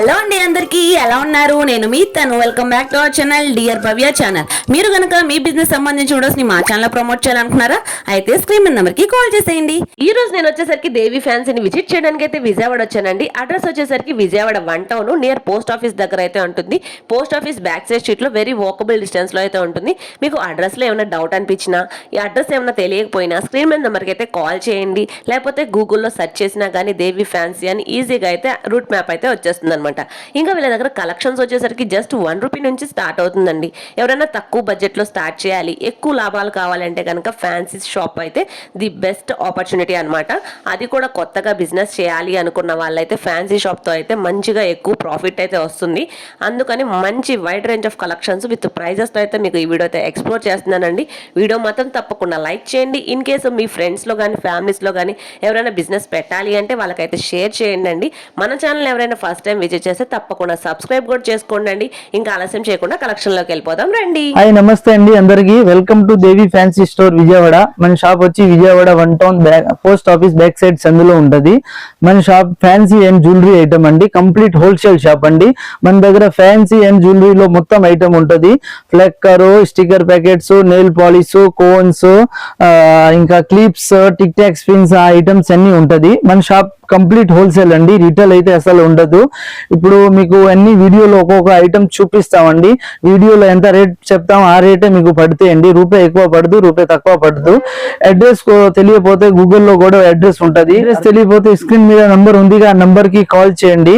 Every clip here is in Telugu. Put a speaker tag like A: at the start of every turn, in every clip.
A: హలో అండి అందరికీ ఎలా ఉన్నారు? నేను మీ తను. Welcome back to our channel dear Bhavya channel మీరు కనుక మీ బిజినెస్ సంబంధించి వీడియోస్ని మా ఛానల్ ప్రమోట్ చేయాలనుకున్నారా అయితే స్క్రీన్ నెంబర్కి కాల్ చేసేయండి.
B: ఈ రోజు నేను వచ్చేసరికి దేవి ఫ్యాన్సీని విజిట్ చేయడానికి అయితే విజయవాడ వచ్చానండి. అడ్రస్ వచ్చేసరికి Vijayawada one town near post office దగ్గర అయితే ఉంటుంది. పోస్ట్ ఆఫీస్ బ్యాక్ సైడ్ స్ట్రీట్లో వెరీ వాకబుల్ డిస్టెన్స్లో అయితే ఉంటుంది. మీకు అడ్రస్లో ఏమైనా డౌట్ అనిపించినా ఈ అడ్రస్ ఏమైనా తెలియకపోయినా స్క్రీన్ మీద నెంబర్కి అయితే కాల్ చేయండి. లేకపోతే గూగుల్లో సెర్చ్ చేసినా కానీ దేవి ఫ్యాన్సీ అని ఈజీగా అయితే రూట్ మ్యాప్ అయితే వచ్చేస్తుంది అనమాట ఇంకా వీళ్ళ దగ్గర కలెక్షన్స్ వచ్చేసరికి జస్ట్ వన్ రూపీ నుంచి స్టార్ట్ అవుతుందండి. ఎవరైనా తక్కువ బడ్జెట్లో స్టార్ట్ చేయాలి ఎక్కువ లాభాలు కావాలంటే కనుక ఫ్యాన్సీ షాప్ అయితే ది బెస్ట్ ఆపర్చునిటీ అనమాట అది కూడా కొత్తగా బిజినెస్ చేయాలి అనుకున్న వాళ్ళైతే ఫ్యాన్సీ షాప్తో అయితే మంచిగా ఎక్కువ ప్రాఫిట్ అయితే వస్తుంది. అందుకని మంచి wide range of collections with ప్రైజెస్తో అయితే మీకు ఈ వీడియో అయితే ఎక్స్ప్లోర్ చేస్తున్నానండి. వీడియో మాత్రం తప్పకుండా లైక్ చేయండి. ఇన్ కేసు మీ ఫ్రెండ్స్లో కానీ ఫ్యామిలీస్లో కానీ ఎవరైనా బిజినెస్ పెట్టాలి అంటే వాళ్ళకైతే షేర్ చేయండి మన ఛానల్ ఎవరైనా ఫస్ట్ టైం విజిట్ చేస్తే తప్పకుండా సబ్స్క్రైబ్ కూడా చేసుకోండి అండి ఇంకా ఆలస్యం చేయకుండా కలెక్షన్లోకి వెళ్ళిపోదాం. రండి.
C: హాయ్ నమస్తే అండి అందరికి. Welcome to Devi fancy store Vijayawada. మన షాప్ వచ్చి Vijayawada one town post office back side సందులో ఉంటది. మన shop fancy and jewellery item అండి. కంప్లీట్ హోల్సేల్ షాప్ అండి. మన దగ్గర ఫ్యాన్సీ అండ్ జ్యువెలరీలో మొత్తం ఐటమ్ ఉంటది. ఫ్లెక్కర్ sticker packets nail polish cones ఇంకా క్లిప్స్ టిక్ టాక్ స్పిన్స్ ఆ ఐటమ్స్ అన్ని ఉంటది. మన షాప్ కంప్లీట్ హోల్సేల్ అండి. రిటైల్ అయితే అసలు ఉండదు. ఇప్పుడు మీకు అన్ని వీడియోలో ఒక్కొక్క ఐటమ్ చూపిస్తామండి. వీడియోలో ఎంత రేట్ చెప్తాం ఆ రేటే మీకు పడతాయండి. రూపాయి ఎక్కువ పడదు రూపాయి తక్కువ పడదు. అడ్రస్ తెలియపోతే గూగుల్లో కూడా అడ్రస్ ఉంటది. అడ్రస్ తెలియపోతే స్క్రీన్ మీద నంబర్ ఉంది. ఆ నంబర్కి కాల్ చేయండి.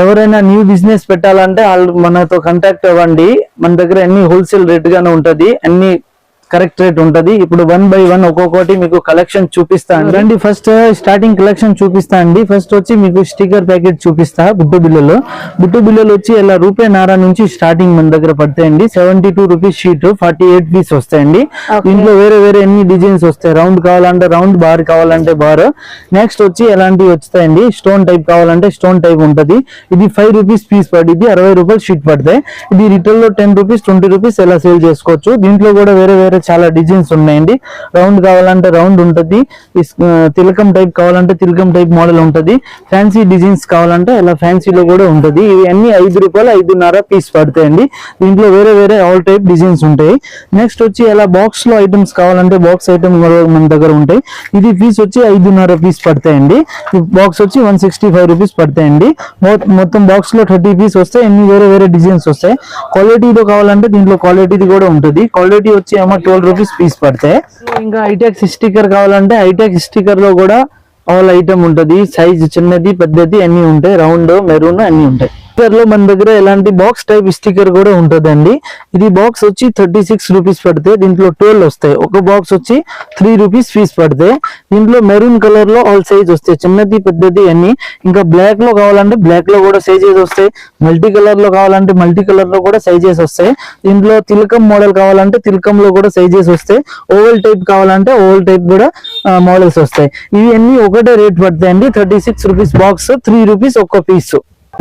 C: ఎవరైనా న్యూ బిజినెస్ పెట్టాలంటే వాళ్ళు మనతో కాంటాక్ట్ అవ్వండి. మన దగ్గర అన్ని హోల్సేల్ రేట్ గానే ఉంటది. అన్ని కరెక్ట్ రేట్ ఉంటది. ఇప్పుడు వన్ బై వన్ ఒక్కొక్కటి మీకు కలెక్షన్ చూపిస్తా అండి. ఫస్ట్ స్టార్టింగ్ కలెక్షన్ చూపిస్తా అండి. ఫస్ట్ వచ్చి మీకు స్టిక్కర్ ప్యాకెట్ చూపిస్తా బుట్టు బిల్లలు బుట్టు బిల్లలు వచ్చి ఇలా రూపాయి నారా నుంచి స్టార్టింగ్ మన దగ్గర పడతాయండి. Seventy two rupees sheet forty eight piece వస్తాయండి దీంట్లో వేరే వేరే ఎన్ని డిజైన్స్ వస్తాయి? రౌండ్ కావాలంటే రౌండ్ బార్ కావాలంటే బార్ నెక్స్ట్ వచ్చి ఎలాంటివి వస్తాయండి? స్టోన్ టైప్ కావాలంటే స్టోన్ టైప్ ఉంటది. ఇది ఫైవ్ రూపీస్ పీస్ పడిద్ది అరవై రూపాయలు షీట్ పడతాయి. ఇది రిటైల్లో టెన్ రూపీస్ ట్వంటీ రూపీస్ ఎలా సేల్ చేసుకోవచ్చు? దీంట్లో కూడా వేరే వేరే చాలా డిజైన్స్ ఉన్నాయండి. రౌండ్ కావాలంటే రౌండ్ ఉంటుంది. తిలకం టైప్ కావాలంటే తిలకం టైప్ మోడల్ ఉంటుంది. ఫ్యాన్సీ డిజైన్స్ కావాలంటే అలా ఫ్యాన్సీలో కూడా ఉంటుంది. ఇవి అన్ని ఐదు రూపాయలు ఐదున్నర పీస్ పడతాయండి. దీంట్లో వేరే వేరే ఆల్ టైప్ డిజైన్స్ ఉంటాయి. నెక్స్ట్ వచ్చి ఇలా బాక్స్లో ఐటమ్స్ కావాలంటే బాక్స్ ఐటమ్ మన దగ్గర ఉంటాయి. ఇది పీస్ వచ్చి ఐదున్నర పీస్ పడతాయండి. బాక్స్ వచ్చి వన్ సిక్స్టీ ఫైవ్ రూపీస్ పడతాయండి మొత్తం బాక్స్లో థర్టీ పీస్ వస్తాయి. అన్ని వేరే వేరే డిజైన్స్ వస్తాయి. క్వాలిటీలో కావాలంటే దీంట్లో క్వాలిటీది కూడా ఉంటుంది. క్వాలిటీ వచ్చి ఏమో ట్వెల్వ్ రూపీస్ పీస్ పడతాయి ఇంకా హైటెక్ స్టిక్కర్ కావాలంటే హైటెక్ స్టిక్కర్లో కూడా ఆల్ ఐటమ్ ఉంటది. సైజ్ చిన్నది పెద్దది అన్ని ఉంటాయి. రౌండ్ మెరూన్ అన్ని ఉంటాయి. లో మన దగ్గర ఎలాంటి బాక్స్ టైప్ స్టిక్కర్ కూడా ఉంటుందండి. ఇది బాక్స్ వచ్చి థర్టీ సిక్స్ రూపీస్ పడితే దీంట్లో ట్వెల్వ్ వస్తాయి. ఒక బాక్స్ వచ్చి త్రీ రూపీస్ ఫీజ్ పడితే దీంట్లో మెరూన్ కలర్లో ఆల్ సైజ్ వస్తాయి. చిన్నది పెద్దది అన్ని. ఇంకా బ్లాక్లో కావాలంటే బ్లాక్లో కూడా సైజెస్ వస్తాయి. మల్టీ కలర్లో కావాలంటే మల్టీ కలర్లో కూడా సైజెస్ వస్తాయి. దీంట్లో తిలకం మోడల్ కావాలంటే తిలకం లో కూడా సైజెస్ వస్తాయి. ఓవల్ టైప్ కావాలంటే ఓవల్ టైప్ కూడా మోడల్స్ వస్తాయి. ఇవి అన్ని ఒకటే రేట్ పడతాయండి. Thirty six rupees box three rupees ఒక్క పీస్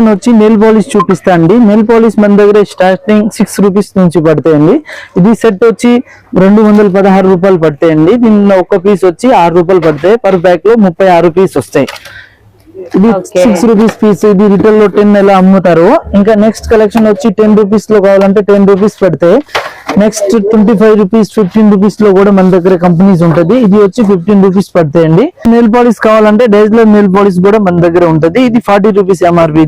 C: వచ్చి నెయిల్ పాలిష్ చూపిస్తా అండి. నెయిల్ పాలిష్ మన దగ్గర స్టార్టింగ్ సిక్స్ రూపీస్ నుంచి పడతాయండి. ఇది సెట్ వచ్చి రెండు వందల పదహారు రూపాయలు పడతాయండి. దీనిలో ఒక్క పీస్ వచ్చి ఆరు రూపాయలు పడతాయి. పర్ ప్యాక్లో ముప్పై ఆరు పీస్ వస్తాయి. ఇది సిక్స్ రూపీస్ పీస్ ఇది రిటైల్లో టెన్ ఎలా అమ్ముతారు. ఇంకా నెక్స్ట్ కలెక్షన్ వచ్చి టెన్ రూపీస్లో కావాలంటే టెన్ రూపీస్ పెడితే next twenty five rupees fifteen రూపీస్లో కూడా మన దగ్గర కంపెనీస్ ఉంటది. ఇది వచ్చి ఫిఫ్టీన్ రూపీస్ పడతాయండి. నెయిల్ పాలిష్ కావాలంటే డైజ్లర్ నెయిల్ పాలిష్ కూడా మన దగ్గర ఉంటది. ఇది ఫార్టీ రూపీస్ ఎంఆర్పి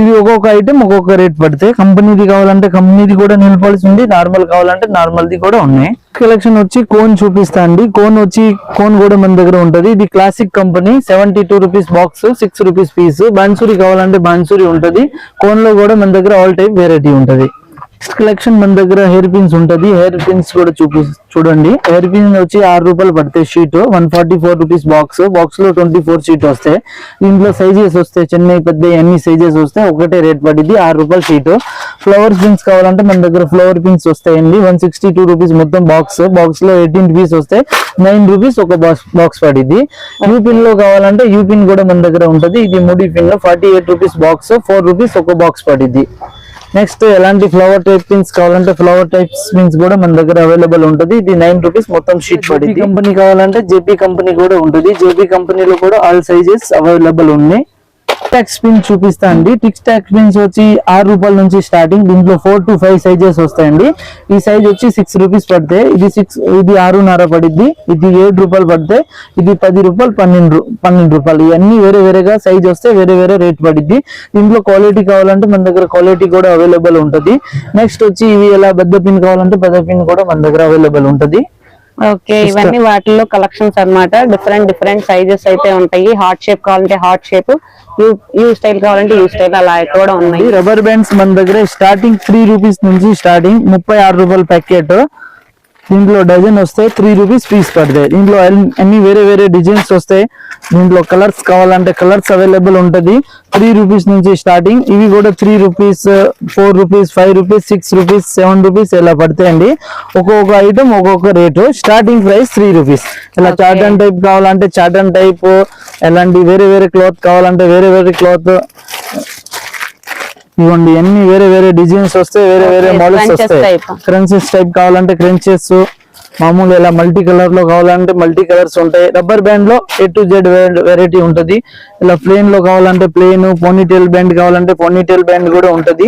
C: ఇది ఒక్కొక్క ఐటమ్ ఒక్కొక్క రేట్ పడతాయి. కంపెనీది కావాలంటే కంపెనీది కూడా నెయిల్ పాలిష్ ఉంది. నార్మల్ కావాలంటే నార్మల్ ది కూడా ఉన్నాయి. కలెక్షన్ వచ్చి కోన్ చూపిస్తా అండి. కోన్ వచ్చి కోన్ కూడా మన దగ్గర ఉంటది. ఇది classic company seventy two rupees box six rupees piece Bansuri కావాలంటే బాన్సూరి ఉంటది. కోన్లో కూడా మన దగ్గర ఆల్ టైప్ వెరైటీ ఉంటది. నెక్స్ట్ కలెక్షన్ మన దగ్గర హెయిర్ పిన్స్ ఉంటది. హెయిర్ పిన్స్ కూడా చూపి చూడండి. హెయిర్ పిన్ వచ్చి ఆరు రూపాయలు పడతాయి sheet one forty four rupees box బాక్స్లో ట్వంటీ ఫోర్ షీట్ వస్తాయి. దీంట్లో సైజెస్ వస్తాయి. చిన్న పెద్ద అన్ని సైజెస్ వస్తాయి. ఒకటే రేట్ పడింది ఆరు రూపాయల షీట్ ఫ్లవర్ పిన్స్ కావాలంటే మన దగ్గర ఫ్లవర్ పిన్స్ వస్తాయండి. వన్ సిక్స్టీ టూ రూపీస్ మొత్తం బాక్స్ బాక్స్లో ఎయిటీన్ పీస్ వస్తాయి. నైన్ రూపీస్ ఒక బాక్స్ బాక్స్ పడింది యూ పిన్లో కావాలంటే యూ పిన్ కూడా మన దగ్గర ఉంటది. ఇది ముడి పిన్లో forty eight rupees box four rupees ఒక బాక్స్ పడింది నెక్స్ట్ ఎలాంటి ఫ్లవర్ టైప్ పిన్స్ కావాలంటే ఫ్లవర్ టైప్ పిన్స్ కూడా మన దగ్గర అవైలబుల్ ఉంటుంది. ఇది నైన్ రూపీస్ మొత్తం షీట్ పడింది. కంపెనీ కావాలంటే జేపీ కంపెనీ కూడా ఉంటుంది. జేపీ కంపెనీలో కూడా ఆల్ సైజెస్ అవైలబుల్ ఉన్నాయి. టాక్స్ స్పిన్ చూపిస్తా అండి. టిక్ టాక్స్ స్పిన్స్ వచ్చి ఆరు రూపాయల నుంచి స్టార్టింగ్ దీంట్లో ఫోర్ టు ఫైవ్ సైజెస్ వస్తాయండి. ఈ సైజ్ వచ్చి సిక్స్ రూపీస్ పడితే ఇది సిక్స్ ఇది ఆరున్నర పడిద్ది ఇది ఏడు రూపాయలు పడితే ఇది పది రూపాయలు పన్నెండు పన్నెండు రూపాయలు. ఇవన్నీ వేరే వేరేగా సైజ్ వస్తే వేరే వేరే రేట్ పడిద్ది. దీంట్లో క్వాలిటీ కావాలంటే మన దగ్గర క్వాలిటీ కూడా అవైలబుల్ ఉంటుంది. నెక్స్ట్ వచ్చి ఇవి ఎలా పెద్ద పిన్ కావాలంటే పెద్ద పిన్ కూడా మన దగ్గర అవైలబుల్ ఉంటుంది.
D: ఓకే ఇవన్నీ వాటిల్లో కలెక్షన్స్ అన్నమాట. డిఫరెంట్ డిఫరెంట్ సైజెస్ అయితే ఉంటాయి. హార్ట్ షేప్ కావాలంటే heart shape U U style కావాలంటే యూ స్టైల్ అలా కూడా ఉన్నాయి.
C: రబ్బర్ బ్యాండ్స్ మన దగ్గర స్టార్టింగ్ త్రీ రూపీస్ నుంచి స్టార్టింగ్ ముప్పై ఆరు రూపాయల ప్యాకెట్ దీంట్లో డజన్ వస్తాయి త్రీ రూపీస్ పీస్ పడతాయి దీంట్లో అన్ని- అన్ని వేరే వేరే డిజైన్స్ వస్తాయి. దీంట్లో కలర్స్ కావాలంటే కలర్స్ అవైలబుల్ ఉంటది. త్రీ రూపీస్ నుంచి స్టార్టింగ్ ఇవి కూడా three rupees four rupees five rupees six rupees seven rupees ఇలా పడతాయండి. ఒక్కొక్క ఐటమ్ ఒక్కొక్క rate starting price three rupees ఇలా చాటన్ టైప్ కావాలంటే చాటన్ టైప్ ఎలాంటి వేరే వేరే క్లాత్ కావాలంటే వేరే వేరే క్లాత్ ఇవ్వండి. అన్ని వేరే వేరే డిజైన్స్ వస్తాయి వేరే వేరే మోడల్స్ వస్తాయి. క్రంచెస్ టైప్ కావాలంటే క్రంచెస్ మామూలు ఇలా మల్టీ కలర్లో కావాలంటే మల్టీ కలర్స్ ఉంటాయి. రబ్బర్ బ్యాండ్లో ఏ టు జెడ్ వెరైటీ ఉంటది. ఇలా ప్లేన్లో కావాలంటే ప్లేన్ పోనీటైల్ బ్యాండ్ కావాలంటే పోనీటైల్ బ్యాండ్ కూడా ఉంటది.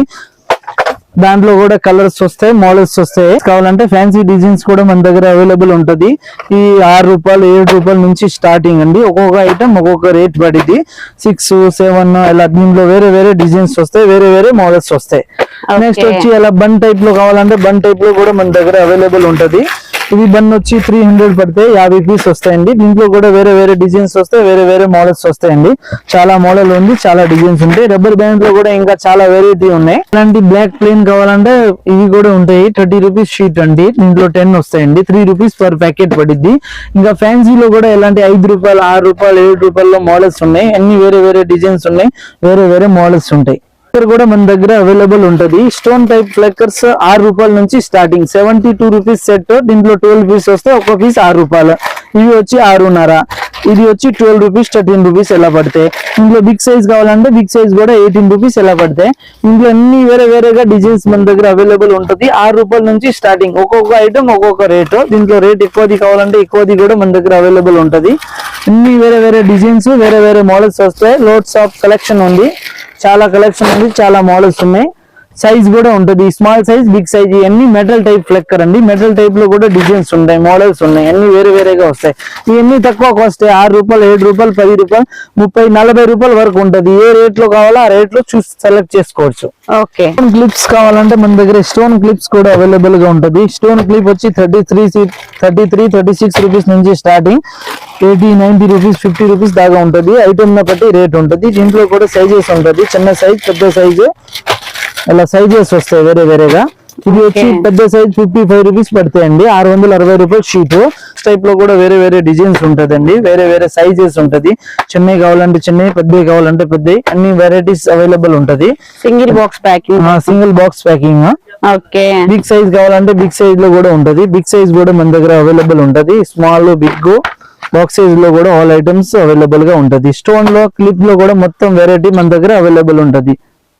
C: దాంట్లో కూడా కలర్స్ వస్తాయి మోడల్స్ వస్తాయి. కావాలంటే ఫ్యాన్సీ డిజైన్స్ కూడా మన దగ్గర అవైలబుల్ ఉంటది. ఈ ఆరు రూపాయలు ఏడు రూపాయల నుంచి స్టార్టింగ్ అండి. ఒక్కొక్క ఐటమ్ ఒక్కొక్క రేట్ పడిద్ది. సిక్స్ సెవెన్ ఇలా దీంట్లో వేరే వేరే డిజైన్స్ వస్తాయి వేరే వేరే మోడల్స్ వస్తాయి. నెక్స్ట్ వచ్చి ఇలా బన్ టైప్లో కావాలంటే బన్ టైప్లో కూడా మన దగ్గర అవైలబుల్ ఉంటది. ఇది బన్ వచ్చి త్రీ హండ్రెడ్ పడితే యాభై పీస్ వస్తాయండి. దీంట్లో కూడా వేరే వేరే డిజైన్స్ వస్తాయి వేరే వేరే మోడల్స్ వస్తాయండి. చాలా మోడల్ ఉంది చాలా డిజైన్స్ ఉంటాయి. రబ్బర్ బ్యాండ్లో కూడా ఇంకా చాలా వెరైటీ ఉన్నాయి. ఇలాంటి బ్లాక్ ప్లేన్ కావాలంటే ఇవి కూడా ఉంటాయి. థర్టీ రూపీస్ షీట్ అండి. దీంట్లో టెన్ వస్తాయండి. త్రీ రూపీస్ పర్ ప్యాకెట్ పడిద్ది. ఇంకా ఫ్యాన్సీలో కూడా ఇలాంటి ఐదు రూపాయలు ఆరు రూపాయలు ఏడు రూపాయల్లో మోడల్స్ ఉన్నాయి. అన్ని వేరే వేరే డిజైన్స్ ఉన్నాయి. వేరే వేరే మోడల్స్ ఉంటాయి. ఫ్లెక్కర్ కూడా మన దగ్గర అవైలబుల్ ఉంటది. స్టోన్ టైప్ ఫ్లెక్కర్స్ ఆరు రూపాయల నుంచి starting. Seventy two rupees set దీంట్లో ట్వెల్వ్ పీస్ వస్తే ఒక పీస్ ఆరు రూపాయలు. ఇవి వచ్చి ఆరున్నర. ఇది వచ్చి ట్వెల్వ్ రూపీస్ థర్టీన్ రూపీస్ ఎలా పడతాయి ఇందులో బిగ్ సైజ్ కావాలంటే బిగ్ సైజ్ కూడా ఎయిటీన్ రూపీస్ ఎలా పడతాయి ఇందులో అన్ని వేరే వేరేగా డిజైన్స్ మన దగ్గర అవైలబుల్ ఉంటుంది. ఆరు రూపాయల నుంచి స్టార్టింగ్ ఒక్కొక్క ఐటమ్ ఒక్కొక్క రేటు దీంట్లో రేట్ ఎక్కువది కావాలంటే ఎక్కువది కూడా మన దగ్గర అవైలబుల్ ఉంటుంది. అన్ని వేరే వేరే డిజైన్స్ వేరే వేరే మోడల్స్ వస్తాయి లోడ్స్ ఆఫ్ కలెక్షన్ ఉంది. చాలా కలెక్షన్ ఉంది చాలా మోడల్స్ ఉన్నాయి. సైజ్ కూడా ఉంటుంది. స్మాల్ సైజ్ బిగ్ సైజ్ ఇవన్నీ మెటల్ టైప్ ఫ్లెక్కర్ అండి. మెటల్ టైప్లో కూడా డిజైన్స్ ఉంటాయి మోడల్స్ ఉన్నాయి. అన్ని వేరే వేరేగా వస్తాయి. ఇవన్నీ తక్కువ కాస్ట్ ఆరు రూపాయలు ఏడు రూపాయలు పది రూపాయలు ముప్పై నలభై రూపాయల వరకు ఉంటుంది. ఏ రేట్లో కావాలో ఆ రేట్లో చూసి సెలెక్ట్ చేసుకోవచ్చు.
D: ఓకే.
C: స్టోన్ క్లిప్స్ కావాలంటే మన దగ్గర స్టోన్ క్లిప్స్ కూడా అవైలబుల్గా ఉంటది. స్టోన్ క్లిప్ వచ్చి thirty three thirty three thirty six rupees నుంచి starting eighty ninety rupees fifty rupees దాకా ఉంటది. ఐటమ్ బట్టి రేట్ ఉంటది. దీంట్లో కూడా సైజెస్ ఉంటది. చిన్న సైజ్ పెద్ద సైజు ఇలా సైజెస్ వస్తాయి వేరే వేరేగా. ఇది వచ్చి పెద్ద సైజ్ ఫిఫ్టీ ఫైవ్ రూపీస్ పడతాయండి. ఆరు వందల అరవై రూపాయలు షీట్ టైప్లో కూడా వేరే వేరే డిజైన్స్ ఉంటదండి. వేరే వేరే సైజెస్ ఉంటది. చిన్నవి కావాలంటే చిన్నవి పెద్దవి కావాలంటే పెద్దవి. అన్ని వెరైటీస్ అవైలబుల్ ఉంటది.
D: Single box packing
C: single box packing
D: okay
C: big size కావాలంటే బిగ్ సైజ్లో కూడా ఉంటది. బిగ్ సైజ్ కూడా మన దగ్గర అవైలబుల్ ఉంటది. స్మాల్ బిగ్ బాక్స్ సైజ్లో కూడా ఆల్ ఐటమ్స్ అవైలబుల్గా ఉంటది. స్టోన్లో క్లిప్లో కూడా మొత్తం వెరైటీ మన దగ్గర అవైలబుల్ ఉంటది.